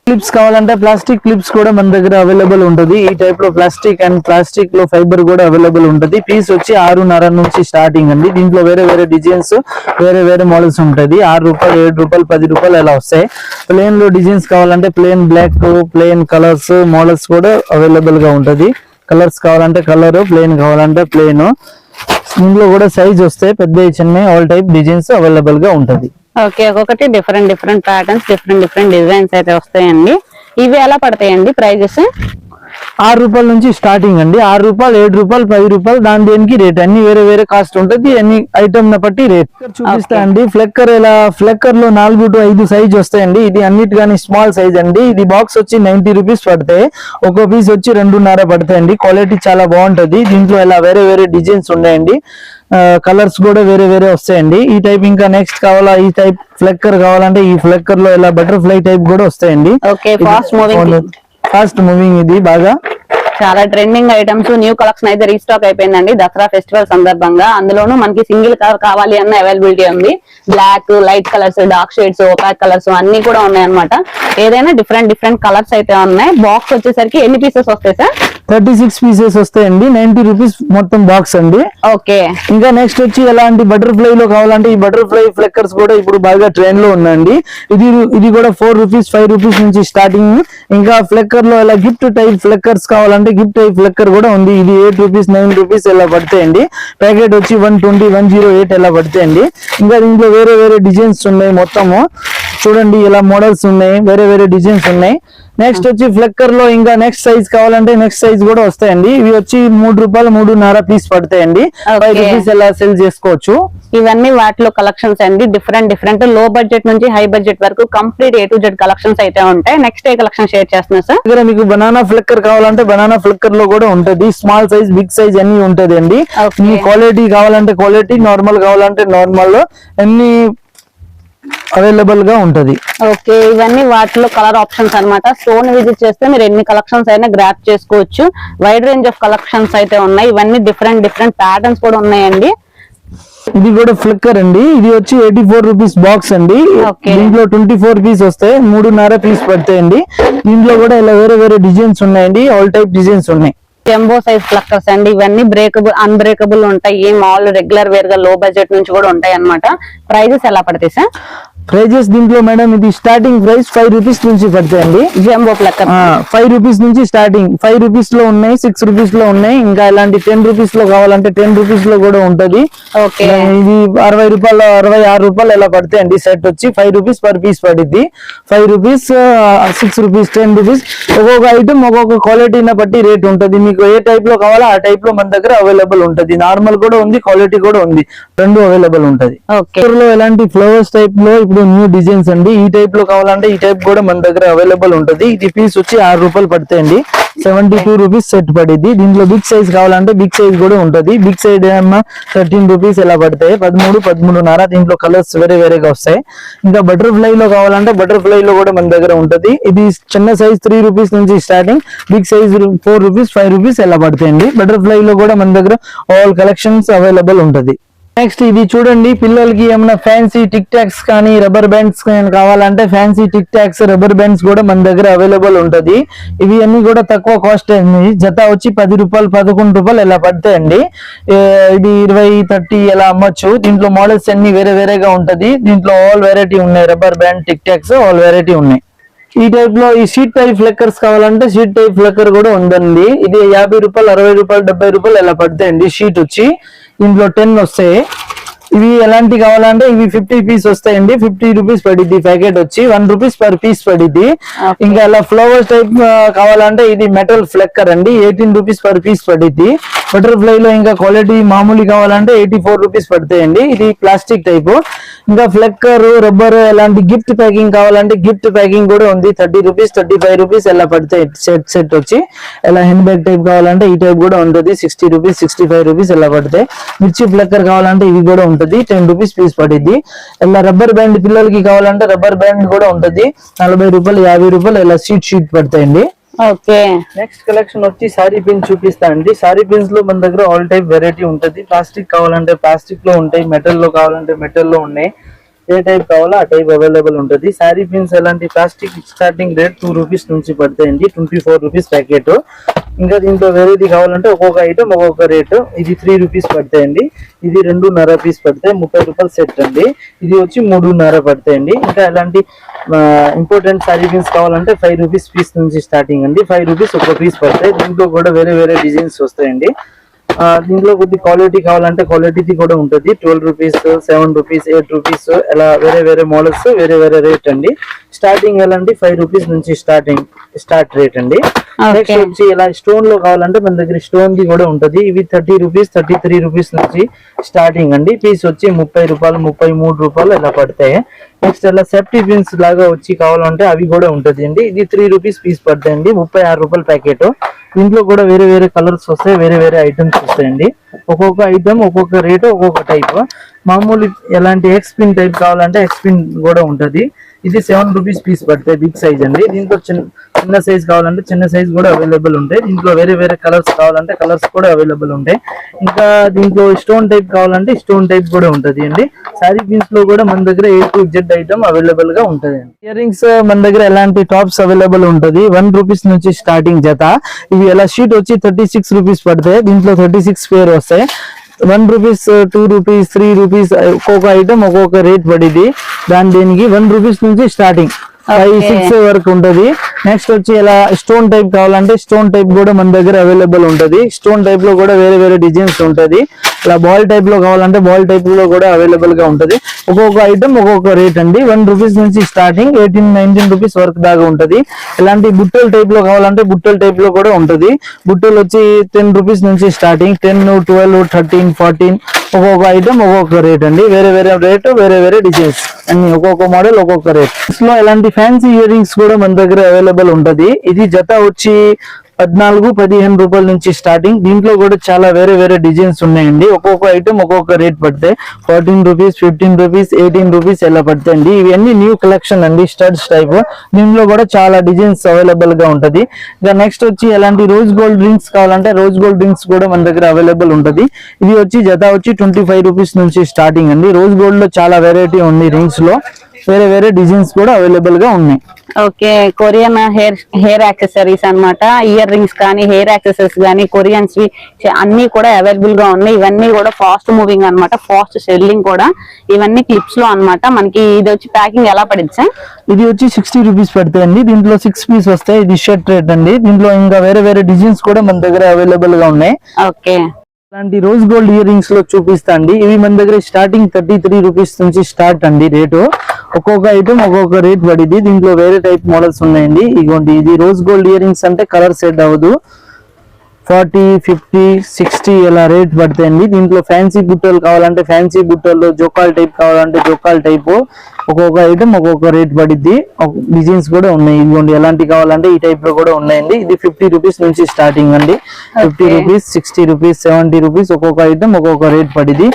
C: క్లిప్స్ కావాలంటే ప్లాస్టిక్ క్లిప్స్ కూడా మన దగ్గర అవైలబుల్ ఉంటుంది. ఈ టైప్లో ప్లాస్టిక్ అండ్ ప్లాస్టిక్లో ఫైబర్ కూడా అవైలబుల్ ఉంటుంది. పీస్ వచ్చి ఆరున్నర నుంచి స్టార్టింగ్ అండి. దీంట్లో వేరే వేరే డిజైన్స్ వేరే వేరే మోడల్స్ ఉంటది. ఆరు రూపాయలు ఏడు రూపాయలు పది రూపాయలు అలా వస్తాయి. ప్లేన్లో డిజైన్స్ కావాలంటే plain black plain colours models కూడా అవైలబుల్గా ఉంటది. కలర్స్ కావాలంటే కలర్ ప్లేన్ కావాలంటే ప్లేన్ దీంట్లో కూడా సైజ్ వస్తాయి పెద్ద చిన్న ఆల్ టైప్ డిజైన్స్ అవైలబుల్గా ఉంటది.
D: ఓకే ఒక్కొక్కటి different different patterns different different designs అయితే వస్తాయండి. ఇవి ఎలా పడతాయండి ప్రైజెస్
C: ఆరు రూపాయల నుంచి స్టార్టింగ్ అండి. ఆరు రూపాయలు ఏడు రూపాయలు పది రూపాయలు దాని దేనికి రేట్ అన్ని వేరే వేరే కాస్ట్ ఉంటది. అన్ని ఐటమ్ బట్టి రేట్ చూపిస్తా అండి. ఫ్లెక్కర్ ఇలా ఫ్లెక్కర్లో నాలుగు టు ఐదు సైజ్ వస్తాయండి. ఇది అన్నిటిగాని స్మాల్ సైజ్ అండి. ఇది బాక్స్ వచ్చి నైన్టీ రూపీస్ పడతాయి ఒక పీస్ వచ్చి రెండున్నర పడతాయండి. క్వాలిటీ చాలా బాగుంటది. దీంట్లో ఇలా వేరే వేరే డిజైన్స్ ఉన్నాయండి. కలర్స్ కూడా వేరే వేరే వస్తాయండి. ఈ టైప్ ఇంకా నెక్స్ట్ కావాలా ఈ టైప్ ఫ్లెక్కర్ కావాలంటే ఈ ఫ్లెక్కర్లో ఇలా బటర్ఫ్లై టైప్ కూడా వస్తాయండి.
D: Okay fast moving
C: fast moving ఇది. బాగా.
D: చాలా ట్రెండింగ్ ఐటమ్స్ న్యూ కలెక్షన్ అయితే రీస్టాక్ అయిపోయిందండి. దసరా ఫెస్టివల్ సందర్భంగా. అందులోనూ మనకి సింగిల్ కలర్ కావాలి అన్న అవైలబిలిటీ ఉంది. Black light colours dark shades opaque colours అన్ని కూడా ఉన్నాయి అనమాట ఏదైనా డిఫరెంట్ డిఫరెంట్ కలర్స్ అయితే ఉన్నాయి. బాక్స్ వచ్చేసరికి ఎన్ని పీసెస్ వస్తాయి సార్
C: థర్టీ సిక్స్ పీసెస్ వస్తాయండి. నైన్టీ రూపీస్ మొత్తం బాక్స్ అండి.
D: ఓకే.
C: ఇంకా నెక్స్ట్ వచ్చి ఎలాంటి బటర్ఫ్లై లో కావాలంటే ఈ బటర్ఫ్లై ఫ్లెక్కర్స్ కూడా ఇప్పుడు బాగా ట్రెండ్లో ఉందండి. ఇది ఇది కూడా ఫోర్ రూపీస్ ఫైవ్ రూపీస్ నుంచి స్టార్టింగ్ ఇంకా ఫ్లెక్కర్లో ఇలా గిఫ్ట్ టైప్ ఫ్లెక్కర్స్ కావాలంటే గిఫ్ట్ టైప్ ఫ్లెక్కర్ కూడా ఉంది. ఇది ఎయిట్ రూపీస్ నైన్ రూపీస్ ఇలా పడతాయండి. ప్యాకెట్ వచ్చి one twenty one zero eight ఇలా పడతాయండి. ఇంకా దీంట్లో వేరే వేరే డిజైన్స్ ఉన్నాయి మొత్తము. చూడండి ఇలా మోడల్స్ ఉన్నాయి వేరే వేరే డిజైన్స్ ఉన్నాయి. నెక్స్ట్ వచ్చి ఫ్లెక్కర్లో ఇంకా నెక్స్ట్ సైజ్ కావాలంటే నెక్స్ట్ సైజ్ కూడా వస్తాయండి. ఇవి వచ్చి మూడు రూపాయలు మూడున్నర పీస్ పడతాయండి. ఫైవ్. రూపీస్ ఎలా సెల్ చేసుకోవచ్చు?
D: ఇవన్నీ వాటిలో కలెక్షన్స్ అండి. డిఫరెంట్ డిఫరెంట్లో బడ్జెట్ నుంచి హై బడ్జెట్ వరకు complete A to Z collections అయితే ఉంటాయి. నెక్స్ట్ ఏ కలెక్షన్ షేర్ చేస్తున్నా సార్?
C: దగ్గర మీకు బనానా ఫ్లెక్కర్ కావాలంటే బనానా ఫ్లెక్కర్లో కూడా ఉంటది. స్మాల్ సైజ్ బిగ్ సైజ్ అన్ని ఉంటది అండి. మీ క్వాలిటీ కావాలంటే క్వాలిటీ నార్మల్ కావాలంటే నార్మల్ అన్ని అవైలబుల్గా ఉంటది.
D: ఓకే ఇవన్నీ వాటిలో కలర్ ఆప్షన్స్ అన్నమాట. స్టోన్ విజిట్ చేస్తే మీరు ఎన్ని కలెక్షన్స్ అయినా గ్రాప్ చేసుకోవచ్చు. వైడ్ రేంజ్ ఆఫ్ కలెక్షన్స్ అయితే ఉన్నాయి. ఇవన్నీ డిఫరెంట్ డిఫరెంట్ ప్యాటర్న్స్ కూడా ఉన్నాయండి.
C: ఇది కూడా ఫ్లిక్కర్ అండి. ఇది వచ్చి ఎయిటీ ఫోర్ రూపీస్ బాక్స్ అండి. దీంట్లో ట్వంటీ ఫోర్ పీస్ వస్తాయి మూడున్నర పీస్ పడతాయండి. దీంట్లో కూడా ఇలా వేరే వేరే డిజైన్స్ ఉన్నాయండి. ఆల్ టైప్ డిజైన్స్ ఉన్నాయి.
D: జంబో సైజ్ ప్లక్కర్స్ అండి. ఇవన్నీ బ్రేకబుల్ అన్బ్రేకబుల్ ఉంటాయి. మామూలు రెగ్యులర్ వేర్గా లో బడ్జెట్ నుంచి కూడా ఉంటాయి అనమాట ప్రైజెస్ ఎలా పడతాయి సార్
C: ప్రైజెస్ దీంట్లో మేడం ఇది స్టార్టింగ్ ప్రైస్ ఫైవ్ రూపీస్ నుంచి పడతాయండి
D: జంబో
C: ఫైవ్ రూపీస్ నుంచి స్టార్టింగ్ ఫైవ్ రూపీస్లో ఉన్నాయి సిక్స్ రూపీస్లో ఉన్నాయి. ఇంకా ఇలాంటి టెన్ రూపీస్లో కావాలంటే టెన్ రూపీస్లో కూడా ఉంటది.
D: ఓకే.
C: ఇది అరవై రూపాయలు అరవై ఆరు రూపాయలు ఇలా పడతాయండి? సెట్ వచ్చి five rupees per piece పడిద్ది. Five rupees six rupees ten rupees ఒక్కొక్క ఐటమ్ ఒక్కొక్క క్వాలిటీని బట్టి రేట్ ఉంటది. మీకు ఏ టైప్లో కావాలో ఆ టైప్లో మన దగ్గర అవైలబుల్ ఉంటది. నార్మల్ కూడా ఉంది క్వాలిటీ కూడా ఉంది. రెండు అవైలబుల్ ఉంటది. లో ఎలాంటి ఫ్లవర్స్ టైప్లో ఇప్పుడు న్యూ డిజైన్స్ అండి. ఈ టైప్లో కావాలంటే ఈ టైప్ కూడా మన దగ్గర అవైలబుల్ ఉంటది. ఇది పీస్ వచ్చి ఆరు రూపాయలు పడతాయండి. సెవెంటీ టూ రూపీస్ సెట్ పడింది. దీంట్లో బిగ్ సైజ్ కావాలంటే బిగ్ సైజ్ కూడా ఉంటది. బిగ్ సైజ్ ఏమన్నా థర్టీన్ రూపీస్ ఎలా పడతాయి? పదమూడు పదమూడున్నర దీంట్లో కలర్స్ వేరే వేరేగా వస్తాయి. ఇంకా బటర్ఫ్లై లో కావాలంటే బటర్ఫ్లై లో కూడా మన దగ్గర ఉంటది. ఇది చిన్న సైజ్ త్రీ రూపీస్ నుంచి starting big size four rupees five rupees ఎలా పడతాయండి? బటర్ఫ్లై లో కూడా మన దగ్గర ఆల్ కలెక్షన్స్ అవైలబుల్ ఉంటది. నెక్స్ట్ ఇది చూడండి పిల్లలకి ఏమైనా ఫ్యాన్సీ టిక్ టాక్స్ కానీ రబ్బర్ బ్యాండ్స్ కానీ కావాలంటే fancy tick tacks rubber bands కూడా మన దగ్గర అవైలబుల్ ఉంటది. ఇవి అన్ని కూడా తక్కువ కాస్ట్ అయింది జత వచ్చి పది రూపాయలు పదకొండు రూపాయలు ఇలా పడతాయండి. ఇది ఇరవై థర్టీ ఇలా అమ్మొచ్చు. దీంట్లో మోడల్స్ అన్ని వేరే వేరేగా ఉంటది. దీంట్లో ఆల్ వెరైటీ ఉన్నాయి. Rubber band tick tacks all variety ఉన్నాయి. ఈ టైప్లో ఈ షీట్ టైప్ ఫ్లెక్కర్స్ కావాలంటే షీట్ టైప్ ఫ్లెక్కర్ కూడా ఉందండి. ఇది యాభై రూపాయలు అరవై రూపాయలు డెబ్బై రూపాయలు ఇలా పడతాయండి షీట్ వచ్చి దీంట్లో టెన్ వస్తాయి. ఇవి ఎలాంటి కావాలంటే ఇవి ఫిఫ్టీ పీస్ వస్తాయండి. ఫిఫ్టీ రూపీస్ పడిద్ది ప్యాకెట్ వచ్చి వన్ రూపీస్ పర్ పీస్ పడిద్ది. ఇంకా అలా ఫ్లవర్స్ టైప్ కావాలంటే ఇది మెటల్ ఫ్లెక్కర్ అండి. ఎయిటీన్ రూపీస్ పర్ పీస్ పడిద్ది. బటర్ఫ్లై లో ఇంకా క్వాలిటీ మామూలు కావాలంటే ఎయిటీ ఫోర్ రూపీస్ పడతాయండి. ఇది ప్లాస్టిక్ టైప్ ఇంకా ఫ్లెక్కర్ రబ్బర్ ఎలాంటి గిఫ్ట్ ప్యాకింగ్ కావాలంటే గిఫ్ట్ ప్యాకింగ్ కూడా ఉంది. Thirty rupees thirty five rupees ఎలా పడతాయి సెట్ సెట్ వచ్చి ఎలా హ్యాండ్ బ్యాగ్ టైప్ కావాలంటే ఈ టైప్ కూడా ఉంటుంది. Sixty rupees sixty five rupees ఎలా పడతాయి మిర్చి ఫ్లెక్కర్ కావాలంటే ఇవి కూడా ఉంటుంది. టెన్ రూపీస్ పీస్ పడిద్ది. ఇలా రబ్బర్ బ్యాండ్ పిల్లలకి కావాలంటే రబ్బర్ బ్యాండ్ కూడా ఉంటుంది. నలభై రూపాయలు యాభై రూపాయలు ఇలా షీట్ షీట్ పడతాయండి.
D: ఓకే.
C: నెక్స్ట్ కలెక్షన్ వచ్చి సారీ పిన్స్ చూపిస్తానండి సారీ పిన్స్లో మన దగ్గర ఆల్ టైప్ వెరైటీ ఉంటది. ప్లాస్టిక్ కావాలంటే ప్లాస్టిక్లో ఉంటాయి మెటల్లో కావాలంటే మెటల్లో ఉన్నాయి. ఏ టైప్ కావాలో ఆ టైప్ అవైలబుల్ ఉంటుంది. సారీ పిన్స్ ఎలాంటి plastic starting rate two rupees నుంచి పడతాయండి. ట్వంటీ ఫోర్ రూపీస్ ప్యాకెట్ ఇంకా దీంట్లో వెరైటీ కావాలంటే ఒక్కొక్క ఐటమ్ ఒక్కొక్క రేటు ఇది త్రీ రూపీస్ పడతాయండి. ఇది రెండున్నర పీస్ పడతాయి. ముప్పై రూపాయలు సెట్ అండి. ఇది వచ్చి మూడున్నర పడతాయండి. ఇంకా ఇలాంటి ఇంపార్టెంట్ సారీ పిన్స్ కావాలంటే ఫైవ్ రూపీస్ పీస్ నుంచి స్టార్టింగ్ అండి. ఫైవ్ రూపీస్ ఒక పీస్ పడతాయి. దీంట్లో కూడా వేరే వేరే డిజైన్స్ వస్తాయండి. దీంట్లో కొద్ది క్వాలిటీ కావాలంటే క్వాలిటీది కూడా ఉంటుంది. Twelve rupees seven rupees eight rupees అలా వేరే వేరే మోడల్స్ వేరే వేరే రేట్ అండి. స్టార్టింగ్ ఎలా అంటే ఫైవ్ రూపీస్ నుంచి స్టార్టింగ్ స్టార్ట్ రేట్ అండి. నెక్స్ట్ వచ్చి ఇలా స్టోన్లో కావాలంటే మన దగ్గర స్టోన్ ది కూడా ఉంటది. ఇవి thirty rupees thirty three rupees నుంచి స్టార్టింగ్ అండి. పీస్ వచ్చి ముప్పై రూపాయలు ముప్పై మూడు రూపాయలు ఇలా పడతాయి. నెక్స్ట్ ఇలా సెఫ్టీ పిన్స్ లాగా వచ్చి కావాలంటే అవి కూడా ఉంటది అండి ఇది త్రీ రూపీస్ పీస్ పడతాయండి ముప్పై ఆరు రూపాయల ప్యాకెట్ దీంట్లో కూడా వేరే వేరే కలర్స్ వస్తాయి వేరే వేరే ఐటమ్స్ వస్తాయండి. ఒక్కొక్క ఐటమ్ ఒక్కొక్క రేటు ఒక్కొక్క టైప్ మామూలు ఎలాంటి ఎక్స్పిన్ టైప్ కావాలంటే ఎక్స్పిన్ కూడా ఉంటది. ఇది సెవెన్ రూపీస్ పీస్ పడతాయి బిగ్ సైజ్ అండి. దీంట్లో చిన్న చిన్న సైజ్ కావాలంటే చిన్న సైజ్ కూడా అవైలబుల్ ఉంటాయి. దీంట్లో వేరే వేరే కలర్స్ కావాలంటే కలర్స్ కూడా అవైలబుల్ ఉంటాయి. ఇంకా దీంట్లో స్టోన్ టైప్ కావాలంటే స్టోన్ టైప్ కూడా ఉంటది అండి. సారీ పీన్స్లో కూడా మన దగ్గర ఏ టు జెడ్ ఐటమ్ అవైలబుల్గా ఉంటది ఇయర్ రింగ్స్ uh, మన దగ్గర ఎలాంటి టాప్స్ అవైలబుల్ ఉంటది. వన్ రూపీస్ నుంచి స్టార్టింగ్ జత. ఇవి ఎలా షీట్ వచ్చి థర్టీ సిక్స్ రూపీస్ పడతాయి దీంట్లో థర్టీ సిక్స్ పేర్ వస్తాయి. One rupees two rupees three rupees ఒక్కొక్క ఐటమ్ ఒక్కొక్క రేట్ పడింది దాని దీనికి వన్ రూపీస్ నుంచి స్టార్టింగ్ ఫైవ్. సిక్స్ వరకు ఉంటది. నెక్స్ట్ వచ్చి ఇలా స్టోన్ టైప్ కావాలంటే స్టోన్ టైప్ కూడా మన దగ్గర అవైలబుల్ ఉంటది. స్టోన్ టైప్లో కూడా వేరే వేరే డిజైన్స్ ఉంటది. ఇలా బాల్ టైప్లో కావాలంటే బాల్ టైప్లో కూడా అవైలబుల్గా ఉంటది. ఒక్కొక్క ఐటమ్ ఒక్కొక్క రేట్ అండి. వన్ రూపీస్ నుంచి స్టార్టింగ్ ఎయిటీన్ నైన్టీన్ రూపీస్ వరకు దాకా ఉంటది. ఇలాంటి బుట్టల టైప్లో కావాలంటే బుట్టల టైప్లో కూడా ఉంటది. బుట్టలు వచ్చి టెన్ రూపీస్ నుంచి starting ten twelve thirteen fourteen ఒక్కొక్క ఐటమ్ ఒక్కొక్క రేట్ అండి. వేరే వేరే రేట్ వేరే వేరే డిజైన్స్ అన్ని ఒక్కొక్క మోడల్ ఒక్కొక్క రేట్లో ఎలాంటి ఫ్యాన్సీ ఇయర్ రింగ్స్ కూడా మన దగ్గర అవైలబుల్ ఉంటది. ఇది జత వచ్చి పద్నాలుగు పదిహేను రూపాయల నుంచి స్టార్టింగ్ దీంట్లో కూడా చాలా వేరే వేరే డిజైన్స్ ఉన్నాయండి. ఒక్కొక్క ఐటమ్ ఒక్కొక్క రేట్ పడతాయి fourteen rupees fifteen rupees eighteen rupees ఎలా పడతాయండి ఇవన్నీ న్యూ కలెక్షన్ అండి స్టడ్స్ టైప్ దీంట్లో కూడా చాలా డిజైన్స్ అవైలబుల్గా ఉంటది. ఇక నెక్స్ట్ వచ్చి ఎలాంటి రోజ్ గోల్డ్ రింగ్స్ కావాలంటే రోజ్ గోల్డ్ రింగ్స్ కూడా మన దగ్గర అవైలబుల్ ఉంటది. ఇది వచ్చి జత వచ్చి ట్వంటీ ఫైవ్ రూపీస్ నుంచి స్టార్టింగ్ అండి. రోజ్ గోల్డ్లో చాలా వెరైటీ ఉంది రింగ్స్లో. వేరే వేరే డిజైన్స్ కూడా అవైలబుల్గా ఉన్నాయి.
D: Okay Korean hair hair accessories అన్నమాట. ఇయర్ రింగ్స్ కానీ హెయిర్ యాక్సెసరీస్ కానీ కొరియన్స్ అన్ని కూడా అవైలబుల్గా ఉన్నాయి. ఇవన్నీ కూడా ఫాస్ట్ మూవింగ్ అన్నమాట. ఫాస్ట్ సెల్లింగ్ కూడా. ఇవన్నీ క్లిప్స్లో అన్నమాట. మనకి ఇది వచ్చి ప్యాకింగ్ ఎలా పడింది సార్?
C: ఇది వచ్చి సిక్స్టీ రూపీస్ పడతాయండి దీంట్లో సిక్స్ పీస్ వస్తాయి. ఇది షర్ట్ రేట్ అండి. దీంట్లో ఇంకా వేరే వేరే డిజైన్స్ కూడా మన దగ్గర అవైలబుల్గా ఉన్నాయి.
D: ఓకే.
C: ఇలాంటి రోజ్ గోల్డ్ ఇయర్ రింగ్స్లో చూపిస్తా అండి ఇవి మన దగ్గర స్టార్టింగ్ థర్టీ త్రీ రూపీస్ నుంచి స్టార్ట్ అండి రేటు. ఒక్కొక్క ఐటమ్ ఒక్కొక్క రేట్ పడింది దీంట్లో వేరే టైప్ మోడల్స్ ఉన్నాయండి. ఇగోండి ఇది రోజ్ గోల్డ్ ఇయర్ రింగ్స్ అంటే కలర్ సెట్ అవ్వదు. ఫార్టీ ఫిఫ్టీ సిక్స్టీ ఇలా రేట్ పడతాయండి. దీంట్లో ఫ్యాన్సీ బుట్టలు కావాలంటే ఫ్యాన్సీ బుట్టల్లో జోకాల్ టైప్ కావాలంటే జోకాల్ టైప్ ఒక్కొక్క ఐటమ్ ఒక్కొక్క రేట్ పడిద్ది. డిజైన్స్ కూడా ఉన్నాయి. ఇదిగోండి ఎలాంటి కావాలంటే ఈ టైప్లో కూడా ఉన్నాయండి. ఇది ఫిఫ్టీ రూపీస్ నుంచి స్టార్టింగ్ అండి. Fifty. Rupees sixty rupees seventy rupees ఒక్కొక్క ఐటమ్ ఒక్కొక్క రేట్ పడిద్ది.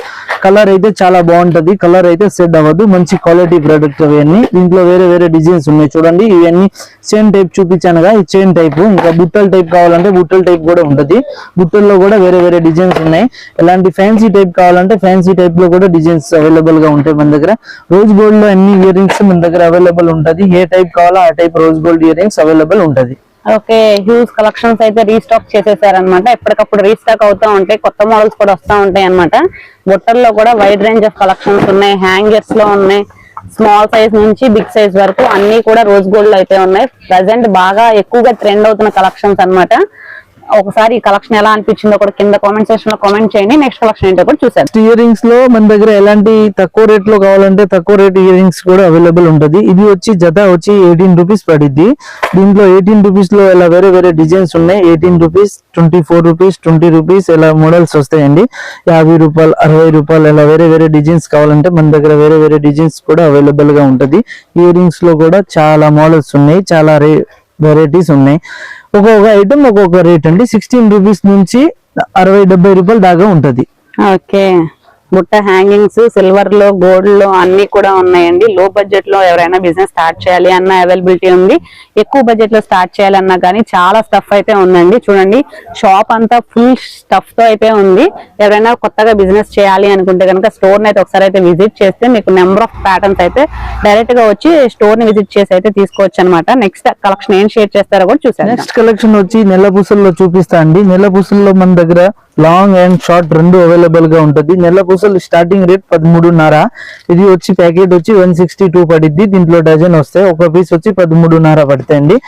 C: కలర్ అయితే చాలా బాగుంటది. కలర్ అయితే సెట్ అవ్వదు. మంచి క్వాలిటీ ప్రొడక్ట్ అవన్నీ దీంట్లో వేరే వేరే డిజైన్స్ ఉన్నాయి. చూడండి ఇవన్నీ చైన్ టైప్ చూపించానుగా ఈ చైన్ టైప్ ఇంకా బుట్టల టైప్ కావాలంటే బుట్టల టైప్ కూడా ఉంటది. బుట్టల్లో కూడా వేరే వేరే డిజైన్స్ ఉన్నాయి. ఎలాంటి ఫ్యాన్సీ టైప్ కావాలంటే ఫ్యాన్సీ టైప్లో కూడా డిజైన్స్ అవైలబుల్గా ఉంటాయి మన దగ్గర. రోజ్ గోల్డ్లో అన్ని ఇయర్ రింగ్స్ మన దగ్గర అవైలబుల్ ఉంటది. ఏ టైప్ కావాలో ఆ type rose gold ear rings available ఉంటది.
D: ఓకే హ్యూజ్ కలెక్షన్స్ అయితే రీస్టాక్ చేసేసారనమాట ఎప్పటికప్పుడు రీస్టాక్ అవుతూ ఉంటాయి. కొత్త మోడల్స్ కూడా వస్తూ ఉంటాయి అన్నమాట. బుట్టల్లో కూడా వైడ్ రేంజ్ ఆఫ్ కలెక్షన్స్ ఉన్నాయి. హ్యాంగర్స్లో ఉన్నాయి. స్మాల్ సైజ్ నుంచి బిగ్ సైజ్ వరకు అన్ని కూడా రోజ్ గోల్డ్ అయితే ఉన్నాయి. ప్రజెంట్ బాగా ఎక్కువగా ట్రెండ్ అవుతున్న కలెక్షన్స్ అన్నమాట. ఒకసారి ఈ కలెక్షన్ ఎలా అనిపించిందో కూడా కింద కామెంట్ సెక్షన్లో కామెంట్ చేయండి. నెక్స్ట్ కలెక్షన్ ఏంటో కూడా చూసేద్దాం.
C: ఇయర్ రింగ్స్లో మన దగ్గర ఎలాంటి తక్కువ రేట్లో కావాలంటే తక్కువ రేట్ ఇయర్ రింగ్స్ కూడా అవైలబుల్ ఉంటది. ఇది వచ్చి జత వచ్చి ఎయిటీన్ రూపీస్ పడిద్ది. దీంట్లో ఎయిటీన్ రూపీస్లో ఇలా వేరే వేరే డిజైన్స్ ఉన్నాయి. Eighteen rupees twenty four rupees twenty rupees ఇలా మోడల్స్ వస్తాయండి. యాభై రూపాయలు అరవై రూపాయలు ఇలా వేరే వేరే డిజైన్స్ కావాలంటే మన దగ్గర వేరే వేరే డిజైన్స్ కూడా అవైలబుల్గా ఉంటది. ఇయర్ రింగ్స్లో కూడా చాలా మోడల్స్ ఉన్నాయి. చాలా రే వెరైటీస్ ఉన్నాయి. ఒక్కొక్క ఐటమ్ ఒక్కొక్క రేట్ అండి. సిక్స్టీన్ రూపీస్ నుంచి అరవై డెబ్బై రూపాయల దాకా ఉంటది.
D: ఓకే. బుట్ట హ్యాంగింగ్స్ సిల్వర్లో గోల్డ్లో అన్ని కూడా ఉన్నాయండి. లో బడ్జెట్లో ఎవరైనా బిజినెస్ స్టార్ట్ చేయాలి అన్న అవైలబిలిటీ ఉంది. ఎక్కువ బడ్జెట్లో స్టార్ట్ చేయాలన్నా కానీ చాలా స్టఫ్ అయితే ఉందండి. చూడండి షాప్ అంతా ఫుల్ స్టఫ్తో అయితే ఉంది. ఎవరైనా కొత్తగా బిజినెస్ చేయాలి అనుకుంటే కనుక స్టోర్ అయితే ఒకసారి అయితే విజిట్ చేస్తే మీకు నెంబర్ ఆఫ్ ప్యాటర్న్స్ అయితే డైరెక్ట్గా వచ్చి స్టోర్ని విజిట్ చేసి అయితే తీసుకోవచ్చు అనమాట నెక్స్ట్ కలెక్షన్ ఏం షేర్ చేస్తారో కూడా చూసాను
C: నెక్స్ట్ కలెక్షన్ వచ్చి నెల పూసల్లో చూపిస్తా అండి. నెల పూసల్లో మన దగ్గర లాంగ్ అండ్ షార్ట్ రెండు అవైలబుల్గా ఉంటుంది. నెల పూసలు స్టార్టింగ్ రేట్ పదమూడున్నర. ఇది వచ్చి ప్యాకెట్ వచ్చి వన్ సిక్స్టీ టూ పడిద్ది. దీంట్లో డజన్ వస్తాయి. ఒక పీస్ వచ్చి పదమూడున్నర పడతాయండి.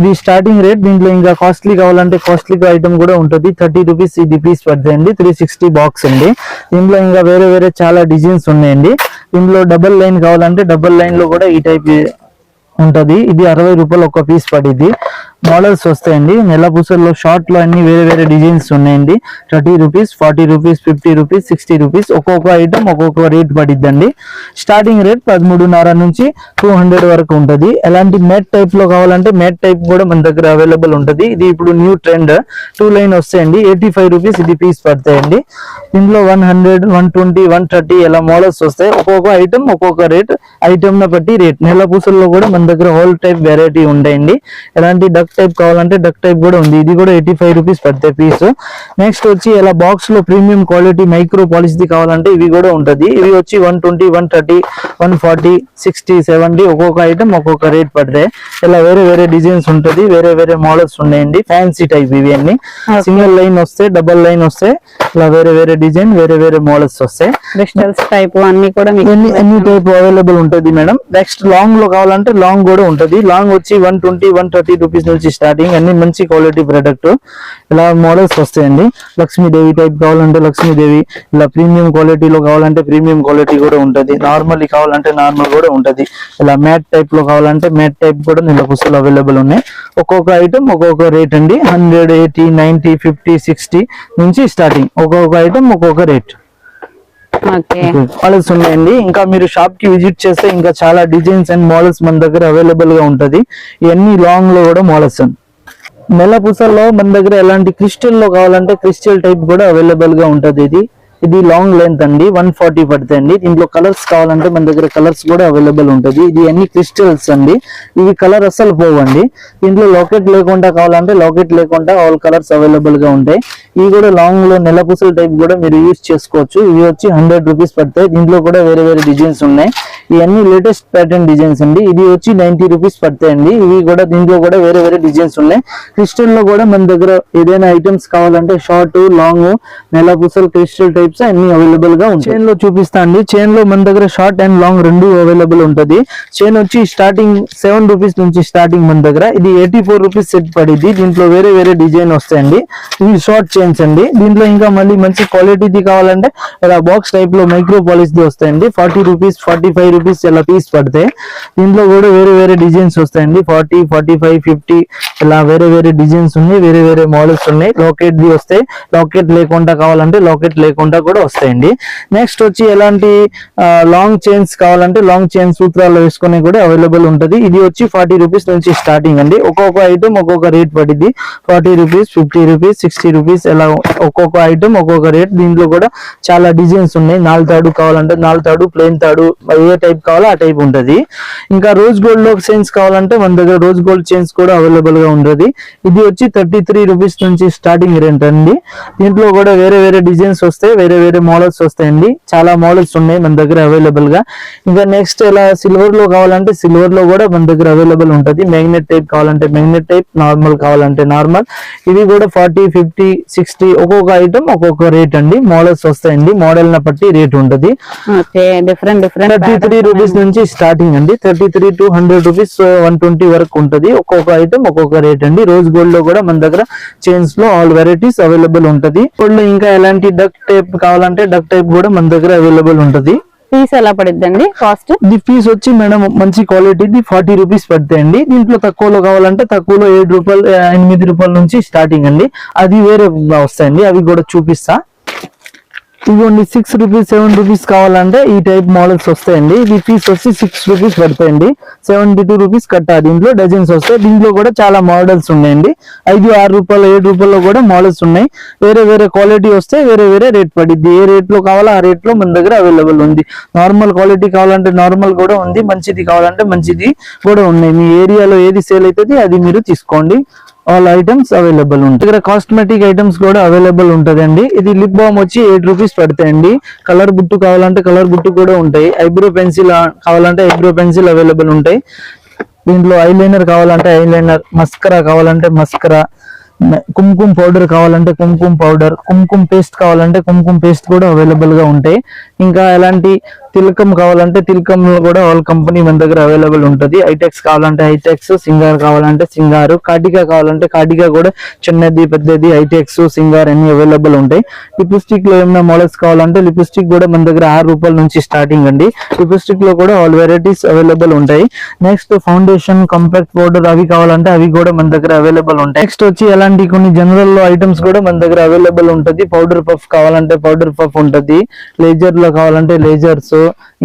C: ఇది స్టార్టింగ్ రేట్ దీంట్లో ఇంకా కాస్ట్లీ కావాలంటే కాస్ట్లీ ఐటమ్ కూడా ఉంటుంది. థర్టీ రూపీస్ ఇది పీస్ పడతాయండి. త్రీ సిక్స్టీ బాక్స్ అండి. దీంట్లో ఇంకా వేరే వేరే చాలా డిజైన్స్ ఉన్నాయండి. దీంట్లో డబల్ లైన్ కావాలంటే డబల్ లైన్లో కూడా ఈ టైప్ ఉంటది. ఇది అరవై రూపాయలు ఒక పీస్ పడిద్ది. మోడల్స్ వస్తాయండి. నెల పూసల్లో షార్ట్లో అన్ని వేరే వేరే డిజైన్స్ ఉన్నాయండి. Thirty rupees forty rupees fifty rupees sixty rupees ఒక్కొక్క ఐటమ్ ఒక్కొక్క రేట్ పడిద్దండి. స్టార్టింగ్ రేట్ పదమూడున్నర నుంచి టూ హండ్రెడ్ వరకు ఉంటుంది. ఎలాంటి మెట్ టైప్లో కావాలంటే మెట్ టైప్ కూడా మన దగ్గర అవైలబుల్ ఉంటుంది. ఇది ఇప్పుడు న్యూ ట్రెండ్ టూ లైన్ వస్తాయండి. ఎయిటీ ఫైవ్ రూపీస్ ఇది పీస్ పడతాయండి. ఇందులో one hundred one twenty one thirty ఇలా మోడల్స్ వస్తాయి. ఒక్కొక్క ఐటమ్ ఒక్కొక్క రేట్ ఐటమ్ బట్టి రేట్ నెల పూసల్లో కూడా మన దగ్గర హోల్ టైప్ వెరైటీ ఉంటాయండి ఎలాంటి డక్ టైప్ కావాలంటే డక్ టైప్ కూడా ఉంది. ఇది కూడా ఎయిటీ ఫైవ్ రూపీస్ పడతాయి పీస్ నెక్స్ట్ వచ్చి ఇలా బాక్స్లో ప్రీమియం క్వాలిటీ మైక్రో పాలిసీ కావాలంటే ఇవి కూడా ఉంటది. ఇవి వచ్చి one twenty one thirty one forty sixty seventy ఒక్కొక్క ఐటమ్ ఒక్కొక్క రేట్ పడతాయి ఇలా వేరే వేరే డిజైన్స్ ఉంటది. వేరే వేరే మోడల్స్ ఉన్నాయండి. ఫ్యాన్సీ టైప్ ఇవి అన్ని. సింగిల్ లైన్ వస్తే డబల్ లైన్ వస్తే ఇలా వేరే వేరే డిజైన్ వేరే వేరే మోడల్స్ వస్తాయి
D: క్రిస్టల్స్ టైప్ అన్ని కూడా
C: ఎన్ని టైప్ అవైలబుల్ ఉంటది మేడం నెక్స్ట్ లాంగ్లో కావాలంటే లాంగ్ కూడా ఉంటది. లాంగ్ వచ్చి one twenty one thirty rupees నుంచి స్టార్టింగ్ అన్ని మంచి క్వాలిటీ ప్రొడక్ట్ ఇలా మోడల్స్ వస్తాయండి. లక్ష్మీదేవి టైప్ కావాలంటే లక్ష్మీదేవి ఇలా ప్రీమియం క్వాలిటీలో కావాలంటే ప్రీమియం క్వాలిటీ కూడా ఉంటుంది. నార్మల్ కావాలంటే నార్మల్ కూడా ఉంటుంది. ఇలా మ్యాట్ టైప్లో కావాలంటే మ్యాట్ టైప్ కూడా నిన్న పుస్తలు అవైలబుల్ ఉన్నాయి. ఒక్కొక్క ఐటమ్ ఒక్కొక్క రేట్ అండి. Hundred eighty ninety fifty sixty నుంచి స్టార్టింగ్ ఒక్కొక్క ఐటమ్ ఒక్కొక్క రేట్ మోడల్స్ ఉన్నాయండి ఇంకా మీరు షాప్కి విజిట్ చేస్తే ఇంకా చాలా డిజైన్స్ అండ్ మోడల్స్ మన దగ్గర అవైలబుల్గా ఉంటది. ఇవన్నీ లాంగ్లో కూడా మోడల్స్ నెల పూసల్లో మన దగ్గర ఎలాంటి క్రిస్టల్లో కావాలంటే క్రిస్టల్ టైప్ కూడా అవైలబుల్గా ఉంటది ఇది. ఇది లాంగ్ లెంత్ అండి వన్ ఫార్టీ పడుతుంది దీంట్లో కలర్స్ కావాలంటే మన దగ్గర కలర్స్ కూడా అవైలబుల్ ఉంటుంది. ఇది అన్ని క్రిస్టల్స్ అండి. ఇవి కలర్ అస్సలు పోవండి. దీంట్లో లాకెట్ లేకుండా కావాలంటే లాకెట్ లేకుండా ఆల్ కలర్స్ అవైలబుల్గా ఉంటాయి. ఇవి కూడా లాంగ్లో నెలపూసల టైప్ కూడా మీరు యూస్ చేసుకోవచ్చు. ఇవి వచ్చి హండ్రెడ్ రూపీస్ పడతాయి. దీంట్లో కూడా వేరే వేరే డిజైన్స్ ఉన్నాయి. ఇవన్నీ లేటెస్ట్ ప్యాటర్న్ డిజైన్స్ అండి. ఇది వచ్చి నైన్టీ రూపీస్ పడతాయండి ఇవి కూడా దీంట్లో కూడా వేరే వేరే డిజైన్స్ ఉన్నాయి. క్రిస్టల్లో కూడా మన దగ్గర ఏదైనా ఐటమ్స్ కావాలంటే షార్ట్ లాంగ్ నెల పూసలు క్రిస్టల్ టైప్స్ అన్ని అవైలబుల్గా ఉంటాయి. చైన్లో చూపిస్తా అండి. చైన్లో మన దగ్గర షార్ట్ అండ్ లాంగ్ రెండు అవైలబుల్ ఉంటుంది. చైన్ వచ్చి స్టార్టింగ్ సెవెన్ రూపీస్ నుంచి స్టార్టింగ్ మన దగ్గర. ఇది ఎయిటీ ఫోర్ రూపీస్ సెట్ పడింది దీంట్లో వేరే వేరే డిజైన్ వస్తాయండి. ఇవి షార్ట్ చైన్స్ అండి. దీంట్లో ఇంకా మళ్ళీ మంచి క్వాలిటీది కావాలంటే ఇలా బాక్స్ టైప్లో మైక్రో పాలిస్ ది వస్తాయండి. Forty rupees forty five rupees ఇలా పీస్ పడతాయి దీంట్లో కూడా వేరే వేరే డిజైన్స్ వస్తాయండి. ఫార్టీ ఫార్టీ ఫైవ్ ఫిఫ్టీ ఇలా వేరే వేరే డిజైన్స్ ఉన్నాయి వేరే వేరే మోడల్స్ ఉన్నాయి. లాకెట్ ది వస్తాయి లాకెట్ లేకుండా కావాలంటే లాకెట్ లేకుండా కూడా వస్తాయండి. నెక్స్ట్ వచ్చి ఎలాంటి లాంగ్ చైన్స్ కావాలంటే లాంగ్ చైన్ సూత్రాలు వేసుకునే కూడా అవైలబుల్ ఉంటుంది. ఇది వచ్చి ఫార్టీ రూపీస్ నుంచి స్టార్టింగ్ అండి. ఒక్కొక్క ఐటమ్ ఒక్కొక్క రేట్ పడింది forty rupees fifty rupees sixty rupees ఎలా ఒక్కొక్క ఐటమ్ ఒక్కొక్క రేట్ దీంట్లో కూడా చాలా డిజైన్స్ ఉన్నాయి. నాలుగు తాడు కావాలంటే నాలుగు తాడు ప్లేన్ తాడు ఏ టైప్ కావాలో ఆ టైప్ ఉంటది. ఇంకా రోజ్ గోల్డ్లో చైన్స్ కావాలంటే మన దగ్గర రోజ్ గోల్డ్ చైన్స్ కూడా అవైలబుల్గా ఉంటది. ఇది వచ్చి థర్టీ త్రీ రూపీస్ నుంచి స్టార్టింగ్ రేట్ అండి. దీంట్లో కూడా వేరే వేరే డిజైన్స్ వస్తాయి వేరే వేరే మోడల్స్ వస్తాయండి. చాలా మోడల్స్ ఉన్నాయి మన దగ్గర అవైలబుల్గా. ఇంకా నెక్స్ట్ ఇలా సిల్వర్లో కావాలంటే సిల్వర్లో కూడా మన దగ్గర అవైలబుల్ ఉంటది. మ్యాగ్నెట్ టైప్ కావాలంటే మ్యాగ్నెట్ టైప్ నార్మల్ కావాలంటే నార్మల్ ఇవి కూడా ఫార్టీ ఫిఫ్టీ సిక్స్టీ ఒక్కొక్క ఐటమ్ ఒక్కొక్క రేట్ అండి. మోడల్స్ వస్తాయండి. మోడల్ న బట్టి రేట్ ఉంటది.
D: Different different
C: thirty three rupees నుంచి స్టార్టింగ్ అండి. Thirty three to hundred rupees one twenty వరకు ఉంటది. ఒక్కొక్క ఐటమ్ ఒక్కొక్క రేట్ అండి. రోజ్ గోల్డ్లో కూడా మన దగ్గర చైన్స్లో ఆల్ వెరైటీస్ అవైలబుల్ ఉంటది. గోల్డ్లో ఇంకా ఎలాంటి డక్ టైప్ కావాలంటే డక్ టైప్ కూడా మన దగ్గర అవైలబుల్ ఉంటది.
D: పీస్ ఎలా పడిద్దండి? కాస్ట్
C: ఇది ఫీస్ వచ్చి మేడం మంచి క్వాలిటీది ఫార్టీ రూపీస్ పడతాయండి దీంట్లో తక్కువలో కావాలంటే తక్కువలో ఏడు రూపాయలు ఎనిమిది రూపాయల నుంచి స్టార్టింగ్ అండి. అది వేరే వస్తాయండి. అవి కూడా చూపిస్తా. ఇవ్వండి సిక్స్ రూపీస్ సెవెన్ రూపీస్ కావాలంటే ఈ టైప్ మోడల్స్ వస్తాయండి. ఇది ఫీస్ వచ్చి సిక్స్ రూపీస్ పడతాయండి. సెవెంటీ టూ రూపీస్ కట్టాలి దీంట్లో డజన్స్ వస్తాయి. దీంట్లో కూడా చాలా మోడల్స్ ఉన్నాయండి. ఐదు ఆరు రూపాయలు ఏడు రూపాయల్లో కూడా మోడల్స్ ఉన్నాయి. వేరే వేరే క్వాలిటీ వస్తే వేరే వేరే రేట్ పడింది ఏ రేట్లో కావాలో ఆ రేట్లో మన దగ్గర అవైలబుల్ ఉంది. నార్మల్ క్వాలిటీ కావాలంటే నార్మల్ కూడా ఉంది. మంచిది కావాలంటే మంచిది కూడా ఉన్నాయి. మీ ఏరియాలో ఏది సేల్ అవుతుంది అది మీరు తీసుకోండి. ఆల్ ఐటమ్స్ అవైలబుల్ ఉంటాయి. దగ్గర కాస్మెటిక్ ఐటమ్స్ కూడా అవైలబుల్ ఉంటదండి. ఇది లిప్ బామ్ వచ్చి ఎయిట్ రూపీస్ పడతాయండి కలర్ బుట్టు కావాలంటే కలర్ బుట్టు కూడా ఉంటాయి. ఐబ్రో పెన్సిల్ కావాలంటే ఐబ్రో పెన్సిల్ అవైలబుల్ ఉంటాయి. దీంట్లో ఐలైనర్ కావాలంటే ఐలైనర్ మస్కరా కావాలంటే మస్కరా కుంకుమ పౌడర్ కావాలంటే కుంకుమ పౌడర్ కుంకుమ పేస్ట్ కావాలంటే కుంకుమ పేస్ట్ కూడా అవైలబుల్గా ఉంటాయి. ఇంకా ఎలాంటి తిలకం కావాలంటే తిలకం కూడా ఆల్ కంపెనీ మన దగ్గర అవైలబుల్ ఉంటుంది. ఐటెక్స్ కావాలంటే ఐటెక్స్ సింగార్ కావాలంటే సింగార్ కాటికా కావాలంటే కాటికా కూడా చిన్నది పెద్దది ఐటెక్స్ సింగార్ అన్ని అవైలబుల్ ఉంటాయి. లిప్స్టిక్లో ఏమైనా మోడల్స్ కావాలంటే లిప్స్టిక్ కూడా మన దగ్గర ఆరు రూపాయల నుంచి స్టార్టింగ్ అండి. లిప్స్టిక్లో కూడా ఆల్ వెరైటీస్ అవైలబుల్ ఉంటాయి. నెక్స్ట్ ఫౌండేషన్ కంపాక్ట్ పౌడర్ అవి కావాలంటే అవి కూడా మన దగ్గర అవైలబుల్ ఉంటాయి. నెక్స్ట్ వచ్చి ఎలాంటి కొన్ని జనరల్ ఐటమ్స్ కూడా మన దగ్గర అవైలబుల్ ఉంటది. పౌడర్ పఫ్ కావాలంటే పౌడర్ పఫ్ ఉంటుంది. లేజర్లో కావాలంటే లేజర్స్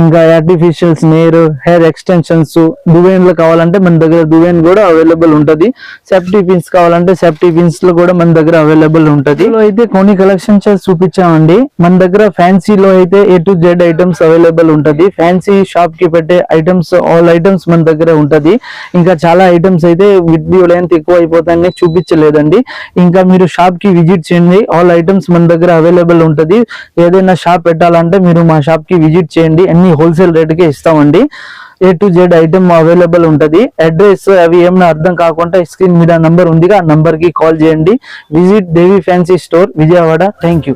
C: ఇంకా ఆర్టిఫిషియల్స్ నేర్ హెయిర్ ఎక్స్టెన్షన్స్ దువేన్లో కావాలంటే మన దగ్గర దువేన్ కూడా అవైలబుల్ ఉంటది. సేఫ్టీ పిన్స్ కావాలంటే సేఫ్టీ పిన్స్లో కూడా మన దగ్గర అవైలబుల్ ఉంటది. అయితే కొన్ని కలెక్షన్స్ చూపించామండి. మన దగ్గర ఫ్యాన్సీ లో అయితే A to Z items available ఉంటది. ఫ్యాన్సీ షాప్కి పెట్టే ఐటమ్స్ ఆల్ ఐటమ్స్ మన దగ్గర ఉంటది. ఇంకా చాలా ఐటమ్స్ అయితే వీడియో లెంత్ ఎక్కువ అయిపోతాయని చూపించలేదండి. ఇంకా మీరు షాప్కి విజిట్ చేయండి. ఆల్ ఐటమ్స్ మన దగ్గర అవైలబుల్ ఉంటది. ఏదైనా షాప్ పెట్టాలంటే మీరు మా షాప్కి విజిట్ చేయండి. అన్ని హోల్సేల్ రేట్కే ఇస్తామండి. A to Z item available ఉంటుంది. అడ్రస్ అవి ఏమైనా అర్థం కాకుండా స్క్రీన్ మీద నంబర్ ఉందిగా ఆ నంబర్కి కాల్ చేయండి. Visit Devi fancy store Vijayawada thank you